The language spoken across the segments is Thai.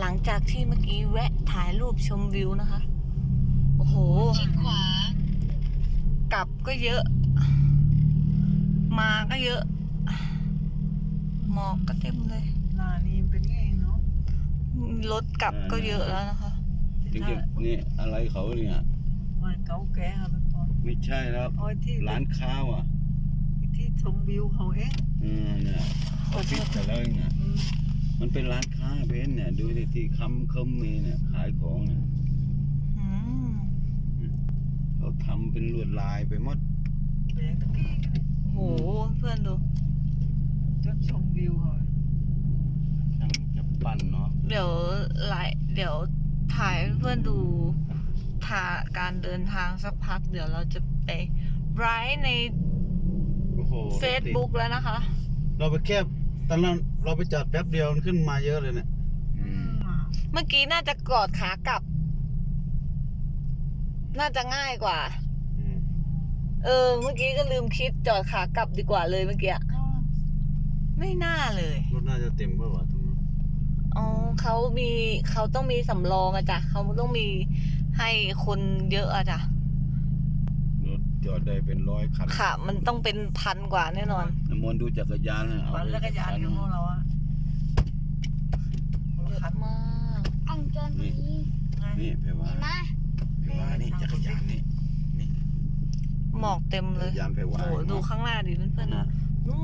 หลังจากที่เมื่อกี้แวะถ่ายรูปชมวิวนะคะ โอ้โหชิดขวากลับก็เยอะ มาก็เยอะ หมอกก็เต็มเลยหนานี่เป็นไงเนาะรถกลับก็เยอะแล้วนะคะจริงๆนี่อะไรเขาเนี่ยมันเก่าแก่ครับทุกคนไม่ใช่แล้วโอ้ยที่ร้านค้าว่ะ ที่ชมวิวเขาเองอืมเนี่ยเขาปิดแต่แล้วเองเนี่ยอืม มันเป็นร้านค้าเบนเนี่ย ดูดิที่คำเคิมมีเนี่ยขายของเนี่ยอืมเขาทำเป็นลวดลายไปหมดแดงตะกี้นี่โห เพื่อนดู จุดชมวิวเขาช่างจะปั้นเนาะเดี๋ยวไลฟ์เดี๋ยวถ่ายให้เพื่อนดูทาการเดินทางสักพัก เดี๋ยวเราจะไปไลฟ์ใน โอ้โห Facebook แล้วนะคะ เราไปแค่ ตอนนั้นเราไปจอดแป๊บเดียวมันขึ้นมาเยอะเลยเนี่ย อืมเมื่อกี้น่าจะกอดขากลับ น่าจะง่ายกว่า อืมเออ เมื่อกี้ก็ลืมคิดจอดขากลับดีกว่าเลยเมื่อกี้ไม่น่าเลย รถน่าจะเต็มเปล่าวะตรงนั้นอ๋อเขามีเขาต้องมีสำรองอะจ้ะเขาต้องมีให้คนเยอะอะจ้ะรถ จอดได้เป็นร้อยคันค่ะ มันต้องเป็นพันกว่าแน่นอน น้ำมนต์ดูจักรยานน่ะเอาปั่นไปจักรยานกันพวกเราอะคนเยละคัอะนมากอังจนนี้นี่เพว่าเห็นไหมเพว่านี่จักรยานนี่หมอกเต็มจัเลกยรยานเพว่าโอ้โหดูข้างหน้าดิเพื่อนๆนะนะนู่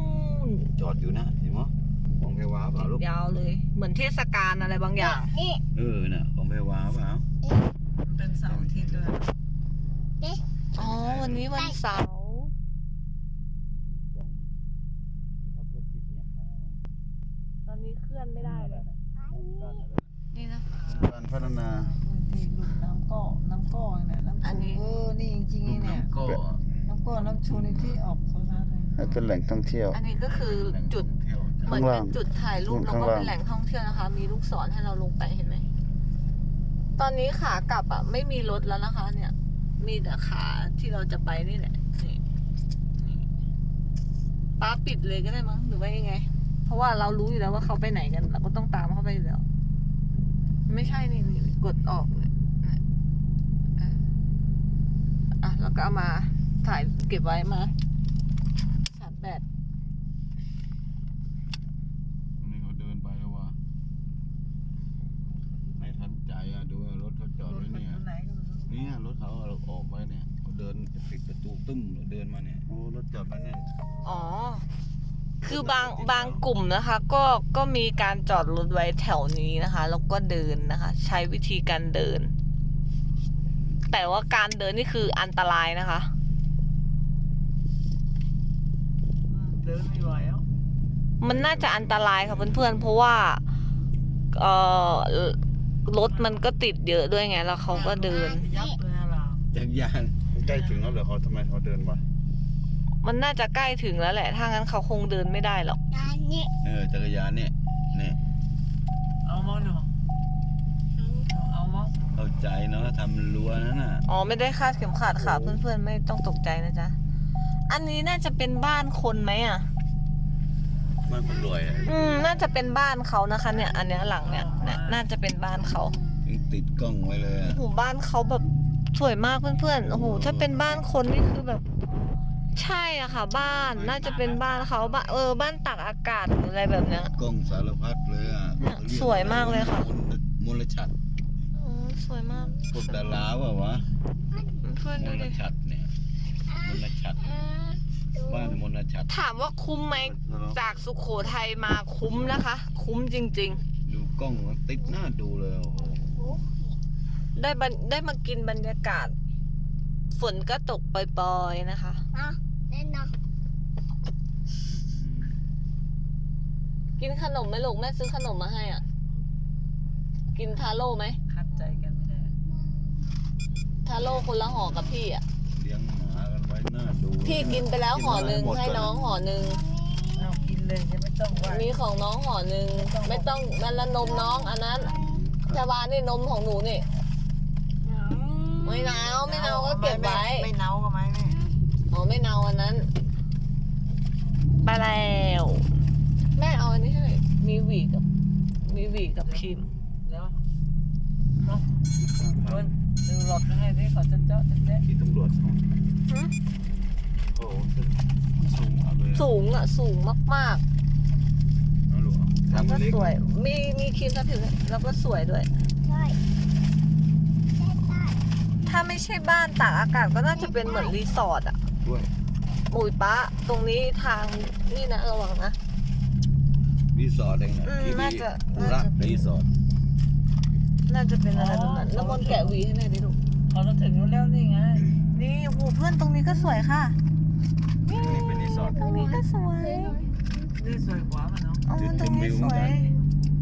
นจอดอยู่นะเห็นไหมของเพว่าเปล่าลูกยาวเลย เหมือนเทศกาลอะไรบางอย่าง นี่เออน่ะของเพว่าเปล่า มันเป็นเสาร์อาทิตย์ด้วย อ๋อ วันนี้วันเสาร์ตอนนี้เคลื่อนไม่ได้เลยนี่นะคะการพัฒนาที่ลูกน้ำก้อน้ำก้อเนี่ยน้ำอันนี้ ชูเออนี่จริงๆเนี่ย ก็น้ำก้อน้ำชูนี่ที่ออกโซซาเลยให้เป็นแหล่งท่องเที่ยว อันนี้ก็คือจุดเหมือนเป็นจุดถ่ายรูปแล้วข้างก็ล่างเป็นแหล่งท่องเที่ยวนะคะ มีลูกศรให้เราลงไปเห็นไหม ตอนนี้ขากลับอะไม่มีรถแล้วนะคะ เนี่ย มีแต่ขาที่เราจะไปนี่แหละนี่ป้าปิดเลยก็ได้มั้งหรือว่ายังไง เพราะว่าเรารู้อยู่แล้วว่าเขาไปไหนกันเราก็ต้องตามเขาไปอยู่แล้ว ไม่ใช่นี่นี่กดออกเลยอออะแล้วก็เอามาถ่ายเก็บไว้มาชาร์จแบต นี่เขาเดินไปแล้วว่าไม่ทันใจอะดูรถเขาจอด รถ ไว้ มัน เนี่ย อยู่ไหนก็ไม่รู้ เนี่ยรถเขาเอาออกไปเนี่ยเขาเดินปิด ประตูตึ้มเดินมาเนี่ยโอ้รถจอดไว้เนี่ยอ๋อ คือบางบางกลุ่มนะคะ ก็ก็มีการจอดรถไว้แถวนี้นะคะแล้วก็เดินนะคะ ใช้วิธีการเดิน แต่ว่าการเดินนี่คืออันตรายนะคะอืมเดินไม่ไหวแล้วมันน่าจะอันตรายค่ะเพื่อนๆเพราะว่าเออรถมันก็ติดเยอะด้วยไงแล้วเขาก็เดิน ยับเลยนะเราจักรยาน ใกล้ถึงแล้วเหรอเขาทำไมเขาเดินวะมันน่าจะใกล้ถึงแล้วแหละ ถ้างั้นเขาคงเดินไม่ได้หรอกด้านนี้เออจักรยานเนี่ยเนี่ยเอามั้งเนาะเอามั้งเข้าใจเนาะทำรั้วนั่นน่ะอ๋อ ไม่ได้คาดเข็มขัดค่ะ เพื่อนๆ ไม่ต้องตกใจนะจ๊ะ อันนี้น่าจะเป็นบ้านคนไหมอะ มันคนรวยอะอืม น่าจะเป็นบ้านเขานะคะ เนี่ย อันเนี้ยหลังเนี่ยเนี่ยน่าจะเป็นบ้านเขา ถึงติดกล้องไว้เลยอะโอ้โหบ้านเขาแบบ สวยมากเพื่อนๆ โอ้โห ถ้าเป็นบ้านคนนี่คือแบบ ใช่อะค่ะ บ้าน น่าจะเป็นบ้านเขาบ้านเออ บ้านตากอากาศหรืออะไรแบบเนี้ย กล้องสารพัดเลยอะเนี่ยเขเรีกสวยมากเลยค่ะ มลชัดโอ้สวยมาก พวกดาราว่าวะเพื่อนมดูลดิ ชัดเนี่ยมลชัดเออดูบ้านมลชัดถามว่าคุ้มไหม จากสุโขทัยมาคุ้มนะคะ คุ้มจริงดูกล้องมันติดหน้าดูเลยโอ้โหๆ ได้บรรได้มากินบรรยากาศ ฝนก็ตกปล่อยๆนะคะ อะเล่นเนาะกินขนมไหมลูกแม่ซื้อขนมมาให้อะ กินทาโร่ไหมคัดใจกันไม่ได้ ทาโร่คนละห่อกับพี่อะ เลี้ยงหมากันไว้หน้าดูพี่กินไปแล้วห่อหนึ่งให้น้องห่อหนึ่งเอากินเลยจะไม่ต้องไหวมีของน้องห่อหนึ่งไม่ต้องนั่นละนมน้องอันนั้นชาวานนี่นมของหนูนี่ ไม่เนาไม่เนาก็เก็บไว้ไม่เนาก็ไหมแม่อ๋อไม่เนาอันนั้น ไปแล้ว แม่เอาอันนี้ให้หน่อยมีหวีกับมีหวีกับครีมเเดี๋ยวเอาเพื่อนดูหลอดให้ดิเขาจะเจาะจะแจ๊ะที่ตำรวจเขาหึโอ้โหมันสูงมากเลยอะสูงอะสูงมากเอาลูกเอาๆแล้วก็ทำเล็กสวย มีมีครีมทาผิวด้วยแล้วก็สวยด้วย ใช่ได้ได้ ถ้าไม่ใช่บ้านตากอากาศก็น่าจะเป็นเหมือนรีสอร์ทอะด้วย อุยป้าตรงนี้ทางนี่นะระวังนะ รีสอร์ทเองนะอืมที่น่าจะอุระน่าจะเป็น รีสอร์ทน่าจะเป็นอะไรตรงนั้นน้ำมนต์แกะหวีให้หน่อยดิลูกเขาจะถึงนู้นแล้วนี่ไงนี่โอ้โหเพื่อนตรงนี้ก็สวยค่ะ นี่เป็นรีสอร์ท ตรงนี้ก็สวยนี่สวยกว่ามันเนาะอ๋อตรงนี้สวย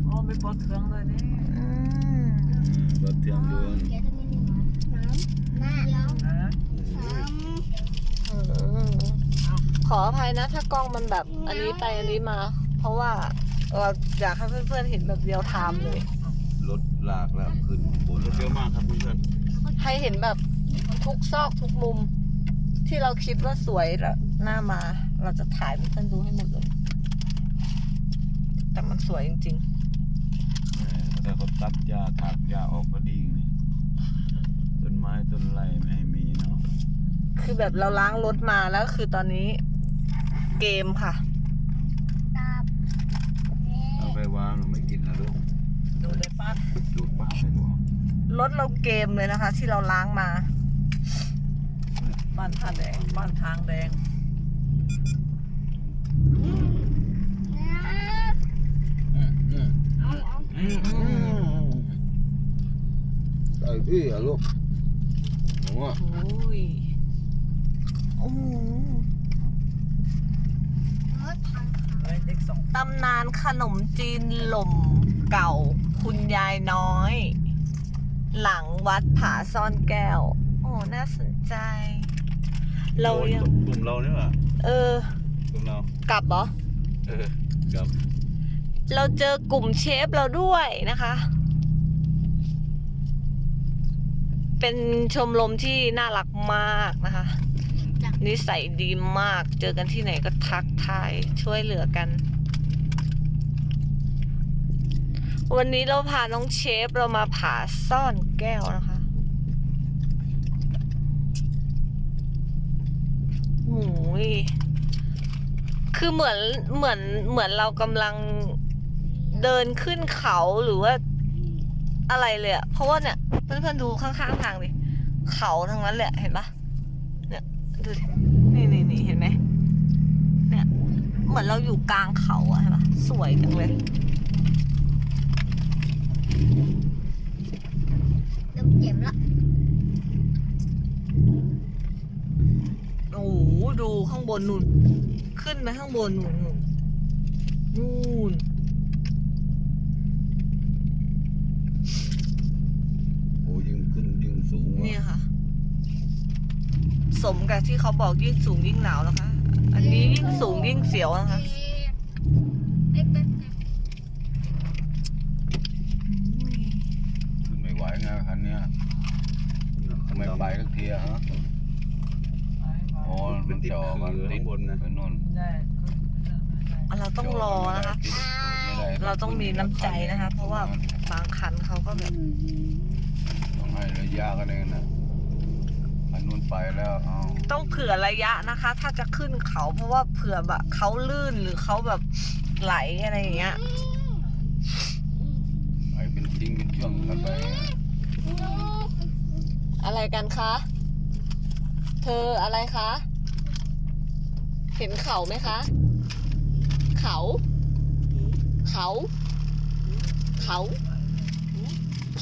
อ๋อไม่ปลดเครื่องเลยนี่อืมอืมรถเทียมยนต์ ขออภัยนะ ถ้ากล้องมันแบบอันนี้ไปอันนี้มา เพราะว่าเราอยากให้เพื่อนๆเห็นแบบเรียวไทม์เลย รถลากแล้วขึ้นบนรถเยอะมากครับเพื่อนให้เห็นแบบทุกซอกทุกมุม ที่เราคิดว่าสวยแล้วหน้ามา เราจะถ่ายให้เพื่อนดูให้หมดเลย แต่มันสวยจริงแต่เขาตัดหญ้าถากหญ้าออกก็ดีนี่ต้ นไม้ต้นไรไม่ให้มีเนาะๆคือแบบเราล้างรถมาแล้วคือตอนนี้ เกมค่ะตาบเอาไปวางไม่กินนะลูกดูได้ปั๊บดูดปากเลยลูกรถเราเกมเลยนะคะ ที่เราล้างมา บ้านท่าแดง บ้านทางแดง อืมอืมเอาเอาอืมอืมใส่พี่อะลูกหนูอะ โอ้ยโอ้โหรถทางเฮ้ยเด็กสองตำนานขนมจีนหล่มเก่า คุณยายน้อย หลังวัดผาซ่อนแก้ว โอ้ น่าสนใจ เราโอ้ยยังกลุ่มเราเนี่ยว่ะเออ กลุ่มเรา กลับเหรอ เออครับ เราเจอกลุ่มเชฟเราด้วยนะคะ เป็นชมรมที่น่ารักมากนะคะ นิสัยดีมาก เจอกันที่ไหนก็ทักทายช่วยเหลือกัน วันนี้เราพาน้องเชฟเรามาผาซ่อนแก้วนะคะโอ้ยคือเหมือนเหมือนเหมือนเรากำลังเดินขึ้นเขาหรือว่า อะไรเลยอะเพราะว่าเนี่ยเพื่อนๆดูข้างๆทางดิเขาทั้งนั้นแหละเห็นปะเนี่ยดูดินี่นี่นี่เห็นไหมเนี่ยเหมือนเราอยู่กลางเขาอะเห็นปะสวยจังเลยเริ่มเจ็บละโอ้โหดูข้างบนนู่น ขึ้นไปข้างบนนู่นนู่นนู่น โอ้ยิ่งขึ้นยิ่งสูง เนี่ว่ะยค่ะ สมกับที่เขาบอกยิ่งสูงยิ่งหนาวนะคะ อันนี้ยิ่งสูงยิ่งเสียวนะคะเอ๊ะเอ๊ะเอ๊ะขึ้นไม่ไหวไงคันเนี้ยทำไมไปสักทีอะฮะไปมาโอ้มันจ่อกันติดบนนะไปนู่นได้ก็ได้เราต้องรอนะคะ เราต้องมีน้ำใจนะคะ เพราะว่าบางคันเขาก็แบบต้องให้ระ ยะกันเองนะอันนู้นไปแล้วเอาต้องเผื่อระยะนะคะ ถ้าจะขึ้นเขาเพราะว่าเผื่อแบบเขาลื่นหรือเขาแบบไหลอะไรอย่างเงี้ย ไปเป็นจริงเป็นช่วงกันไปอะไรกันคะ เธออะไรคะ เห็นเขาไหมคะ เขา เขา เขา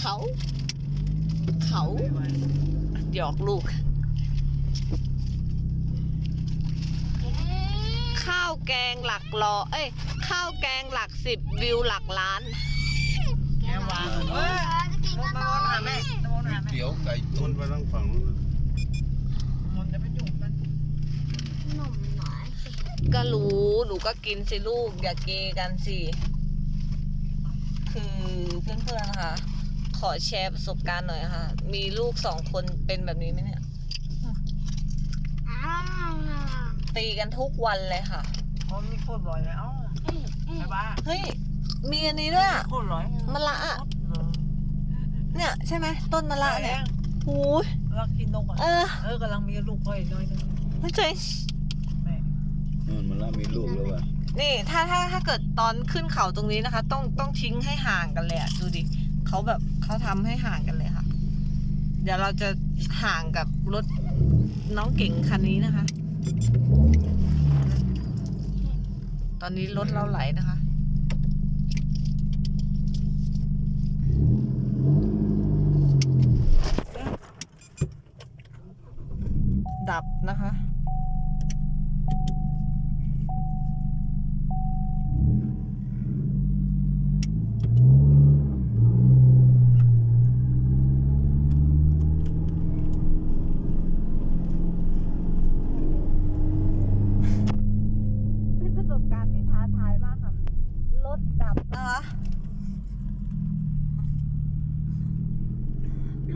เขา เขาหยอกลูก ข้าวแกงหลักร้อยเอ้ย ข้าวแกงหลักสิบวิวหลักล้านแม่วางเฮ้ยจะกินลกังนมาต่อวนหาแม่ลงมาหาแม่เดี๋ยวไก่ต้ตุ้นนไปทางฝั่งนู้นมันจะไปจุกมันหนุ่มหน่อยสิก็รู้หนูก็กินสิลูกอย่าเกกันสิ คือเพื่อนๆนะคะ ขอแชร์ประสบการณ์หน่อยค่ะ มีลูกสองคนเป็นแบบนี้ไหมเนี่ย อ้าวตีกันทุกวันเลยค่ะเพราะมีโคตรลอยเลยเอ้าอืมอืมไปบ้าเฮ้ย มีอันนี้ด้วยอะโคตรลอยมะละอะเออเนี่ย ใช่ไหมต้นมะละเนี่ยโอ้ยรักกินนกอะเออเออกำลังมีลูกพ่อยน้อยนึงไม่ใช่แม่นู่นมันแล้วมีลูกแล้วว่ะนี่ ถ้าถ้าถ้าเกิดตอนขึ้นเขาตรงนี้นะคะ ต้องต้องทิ้งให้ห่างกันเลยอะดูดิ เขาแบบเขาทำให้ห่างกันเลยค่ะ เดี๋ยวเราจะห่างกับรถน้องเก่งคันนี้นะคะ ตอนนี้รถเราไหลนะคะดับนะคะเป็นประสบการณ์ที่ท้าทายมากค่ะ รถดับนะคะ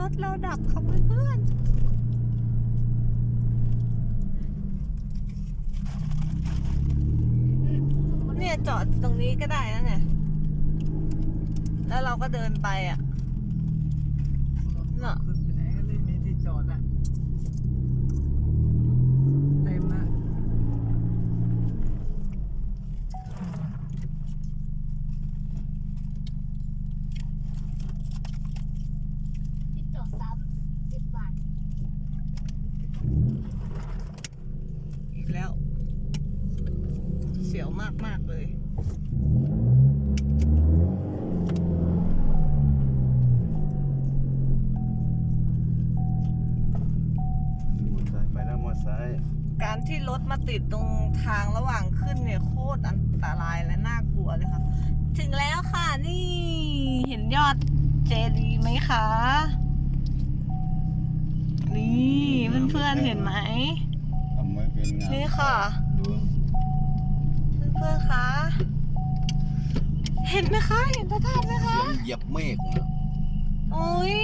รถเราดับค่ะเพื่อนๆเนี่ยจอดตรงนี้ก็ได้นะเนี่ย แล้วเรา ก็เดินไปอะ ยอดเจดีย์ไหมคะ นี่เพื่อนๆเห็นไหม ทำไว้เป็นงานนี่ค่ะ ดูเพื่อนๆคะ เห็นไหมคะ เห็นพระธาตุไหมคะเสียงเหยียบเมฆนะโอ้ย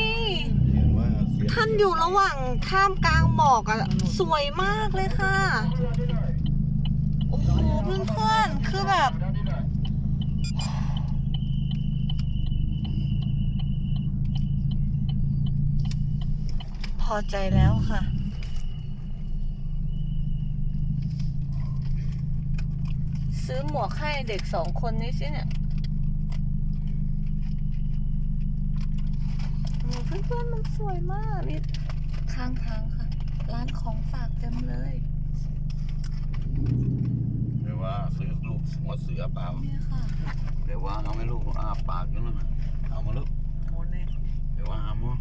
เห็นว่าเสียงท่านอยู่ระหว่างข้ามกลางหมอกอะสวยมากเลยค่ะ โอ้โหเพื่อนๆ คือแบบ อใจแล้วค่ะ ซื้อหมวกให้เด็กสองคนนี้สิเนี่ยโอ้เพื่อนๆมันสวยมากนี่ข้างทางค่ะ ร้านของฝากเต็มเลยเรียกว่าซื้อลูกหัวเสือเปล่านี่ค่ะเดี๋ยวว่าเอาไหม่ลูกอ้าปากอยู่นั่นน่ะเอามาลูกโมเน่เดี๋ยวว่าเอามา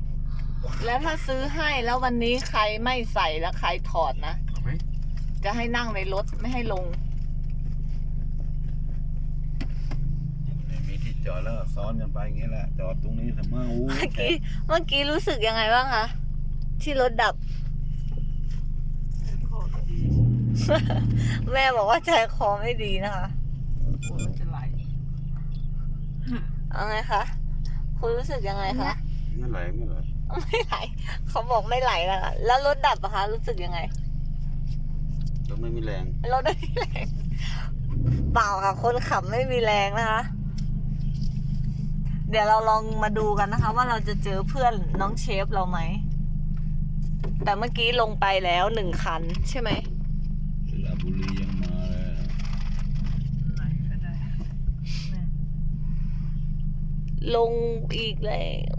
แล้วถ้าซื้อให้แล้ววันนี้ใครไม่ใส่แล้วใครถอดนะ เอาไหมจะให้นั่งในรถไม่ให้ลง ไม่มีที่จอดแล้วซ้อนกันไปอย่างเงี้ยแหละ จอดตรงนี้เสมออู้เมื่อกี้เมื่อกี้รู้สึกยังไงบ้างคะที่รถดับข้อก็ดีแม่บอกว่าใจคอไม่ดีนะคะกลัวมันจะไหลเอาไงคะคุณรู้สึกยังไงคะเมื่อไหร่เมื่อไหร่ ไม่ไหล เขาบอกไม่ไหลแล้วค่ะแล้วรถดับอะคะ รู้สึกยังไง รถไม่มีแรง รถไม่มีแรงเปล่าค่ะ คนขับไม่มีแรงนะคะ เดี๋ยวเราลองมาดูกันนะคะ ว่าเราจะเจอเพื่อนน้องเชฟเราไหม แต่เมื่อกี้ลงไปแล้วหนึ่งคัน ใช่ไหมสระบุรียังมาเลยไหลก็ได้แม่ลงอีกแล้ว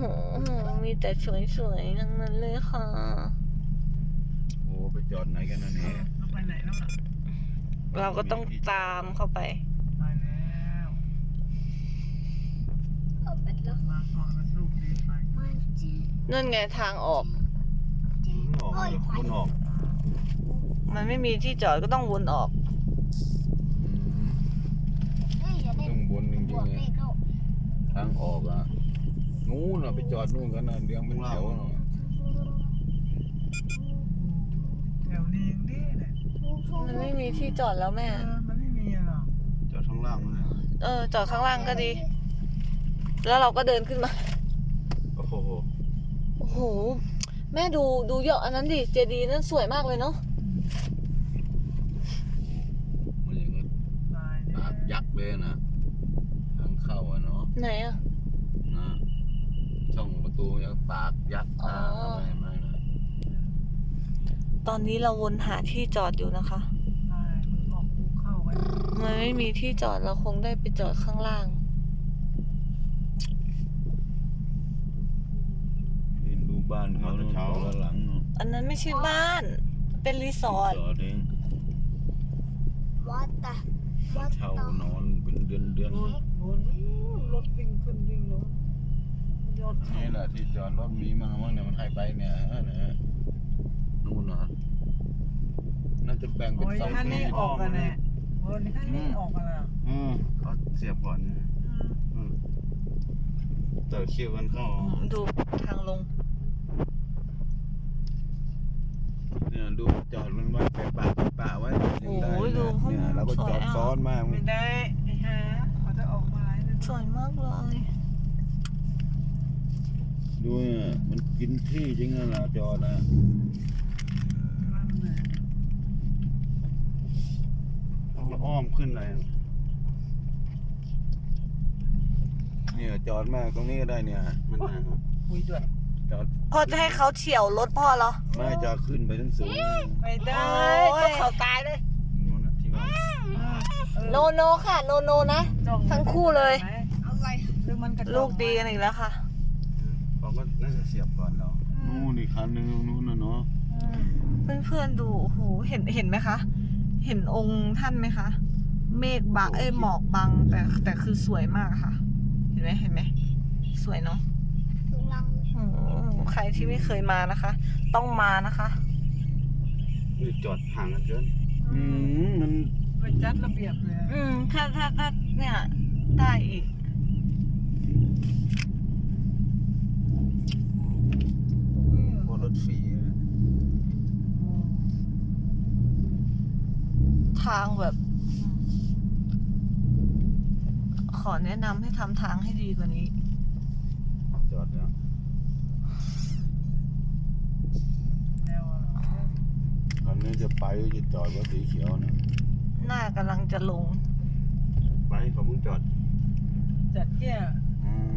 อื้อหือมีแต่สวยๆทั้งนั้นเลยค่ะ โอ้ไปจอดไหนกันนะเนี่ยเราไปไหนแล้วล่ะเราก็ต้องตามเข้าไปไปแล้วเอาไปแล้วมาก่อนมาสู้ดีไปมันจีนั่นไงทางออกจีออกเลยคนออกมันไม่มีที่จอดก็ต้องวนออกเฮ้ยอย่าได้ต้องบนจริงบวกๆเลเนี่ยขเข้าทางออกอะ นู้นน่ะไปจอดนู่นกันนะเรียงเป็นแถวน่ะแถวนี้ยังดีเลยมันไม่มีที่จอดแล้วแม่เออมันไม่มีหรอกจอดข้างล่างนั่นน่ะเออ จอดข้างล่างก็ดี แล้วเราก็เดินขึ้นมา โอ้โหโอ้โห แม่ดูดูยอดอันนั้นดิ เจดีย์นั่นสวยมากเลยเนาะ มันอย่างนั้นตายแล้ปากยักษ์เลยนะทางเข้าอะเนาะไหนอะ ไหน นะช่องประ ตูยังปากยัดหน้าอ๋อ ไม่ไม่นะตอนนี้เราวนหาที่จอดอยู่นะคะ ใช่มึงออกกูเข้าไปมันไม่มีที่จอดเราคงได้ไปจอดข้างล่าง เห็นดูบ้านเขาเนาะคนละหลังเนาะอันนั้นไม่ใช่บ้าน เป็นรีสอร์ทจอดเองวัดตะวัดเช่าตะนอนเป็นเดือนเดือนนู่นนู่นรถวิ่งขึ้นวิ่งลง ยอดเขานี่แหละที่จอดรถมีมามั้งเนี่ยมันให้ไปเนี่ยฮะเนี่ยนู่นนะน่าจะแบ่งเป็นโอ้ยสองท่านที่นี่ออกกันแน่โอ้ยท่านนี่ออกกันอะอืมเขาเสียบก่อนนะอืมต่อคิวกันเข้าดูทางลง เนี่ยดูจอดมันไว้ไปปะไปปะไว้ยังได้โอ้ยดูนะเนี่ยเราก็จอดสวยอะ ซ้อนมากไม่ได้ไอ้ฮะเขาจะออกมาให้สวยมากเลย ดูเนี่ยมันกินที่จริงๆล่ะจอดนะมันเลยแล้วอ้อมขึ้นเลยเนี่ยจอดมากตรงนี้ก็ได้เนี่ยมันนะครับคุยด้วยจอดพ่อจะให้เขาเฉี่ยวรถพ่อเหรอ ไม่จะขึ้นไปทั้งสูงไม่ได้โอ้ยก็เขาตายเลยนู้นน่ะที่ว่าโนโนค่ะ โนโนนะจ้อทั้งคู่เลยอะไรหรือมันกระจลูกดีกันอีกแล้วค่ะเขาก็น่าจะ เสียบก่อนเรานู่นอีกคันหนึงตรงนู้นน่ะเนาะเพื่อนๆดูโอ้โหเห็นเห็นไหมคะ เห็นองค์ท่านไหมคะ เมฆบังเอ้ยหมอกบังแต่แต่คือสวยมากค่ะ เห็นไหมเห็นไหมสวยเนาะกำลังอืมใครที่ไม่เคยมานะคะ ต้องมานะคะ นี่จอดห่างกันเกินอืมมันไปจัดระเบียบเลย อืมถ้าถ้าถ้าเนี่ยได้อีก บนรถฟรีทางแบบ ขอแนะนำให้ทำทางให้ดีกว่านี้ จอดแล้วแนวอะไรคันนี้จะไปจะจอดรถสีเขียวนะหน้ากำลังจะลง ไปเขาเพิ่งจอด จัดเกี้ย อืม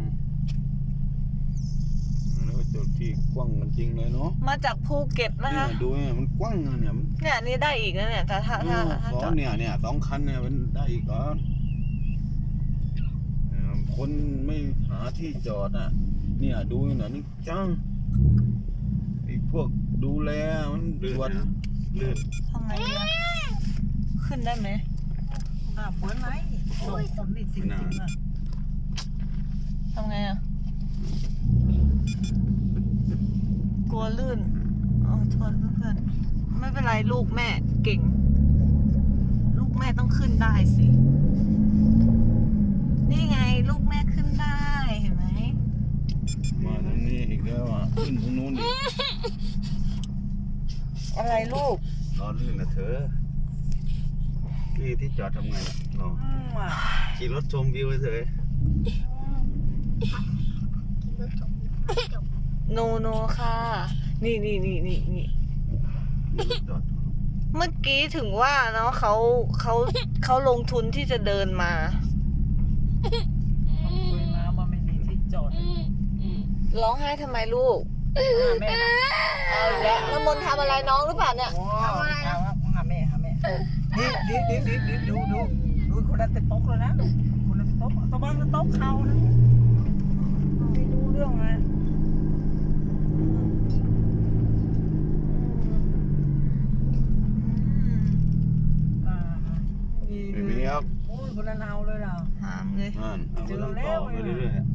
แล้วก็จอดที่กว้างกันจริงเลยเนาะมาจากภูเก็ตนะเนี่ยคะ ดูเนี่ยมันกว้างอะเนี่ยมันเนี่ยนี่ได้อีกนะเนี่ยถ้าถ้าเอถ้าอถ้าสอจองดเนี่ยเนี่ยสองคันเนี่ยมันได้อีกเหรอเออคนไม่หาที่จอดอะ เนี่ยดูหน่อยนี่จังไอ้พวกดูแลมันลื่นตรวจนะลื่นทำไงดีอะขึ้นได้ไหมอะเปิดไหมโอ้ยสมนิดจริงๆอะทำไงอะ กลัวลื่นโอ้โทษเพื่อนๆไม่เป็นไรลูกแม่เก่ง ลูกแม่ต้องขึ้นได้สิ นี่ไงลูกแม่ขึ้นได้เห็นไหมมาทางนี้อีกแล้วอะขึ้นทางนู้นอีกอะไรลูกรอลื่นนะเธอนี่ที่จอดทำไงล่ะเราอืมอะขี่รถชมวิวเฉยรถจบจบ โนโนค่ะ นี่นี่นี่นี่นี่นี่รถจอดเมื่อกี้ถึงว่าเนาะเขาเขาเขาลงทุนที่จะเดินมาต้องคุยมาว่าไม่มีที่จอดร้องไห้ทำไมลูกแม่นะเอาอีกแล้วน้ำมนต์ทำอะไรน้องหรือเปล่าเนี่ยโอ้ยเอาครับหาแม่หาแม่ดิดิดิดิดิดูดูดูคนละเต็มโต๊ะเลยนะคนละเต็มโต๊ะตะบ้านละโต๊ะเขานะไม่รู้เรื่องนะ อ่า ดีไม่มีครับโอ้ยคนละแนวเลยเหรอ หามเลย นั่นเอาก็ต้องต่อไปเรื่อยๆอะ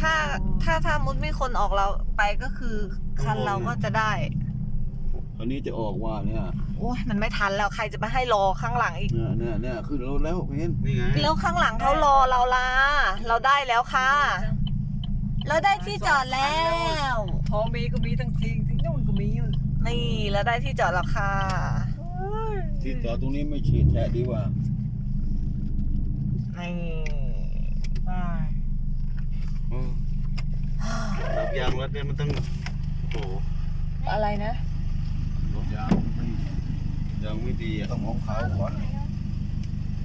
ถ้าถ้าถ้ามุดมีคนออกเราไปก็คือคันเราก็จะได้ คราวนี้จะออกว่าเนี่ยโอ้ยมันไม่ทันแล้วใครจะมาให้รอข้างหลังอีก เนี่ยเนี่ยเนี่ยขึ้นรถแล้วเห็นนี่ไงแล้วข้างหลังเขารอเราล่ะเราได้แล้วค่ะ เราได้ที่จอดแล้วทองมีก็มีทั้งทีที่นู่นก็มีอยู่นี่เราได้ที่จอดแล้วค่ะ ที่จอดตรงนี้ไม่ฉีดแทะดีกว่านี่ไปเออรับยางรถเนี่ยมันต้องโอ้โหอะไรนะรถยางไม่ยังไม่ดีอะต้องของเขาก่อน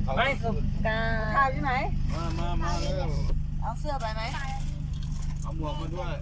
เขาไปคือกาข้าวอยู่ไหนมามามาแล้วเสื้อไปไหมตายแล้วนี่เอาหมวกมาด้วย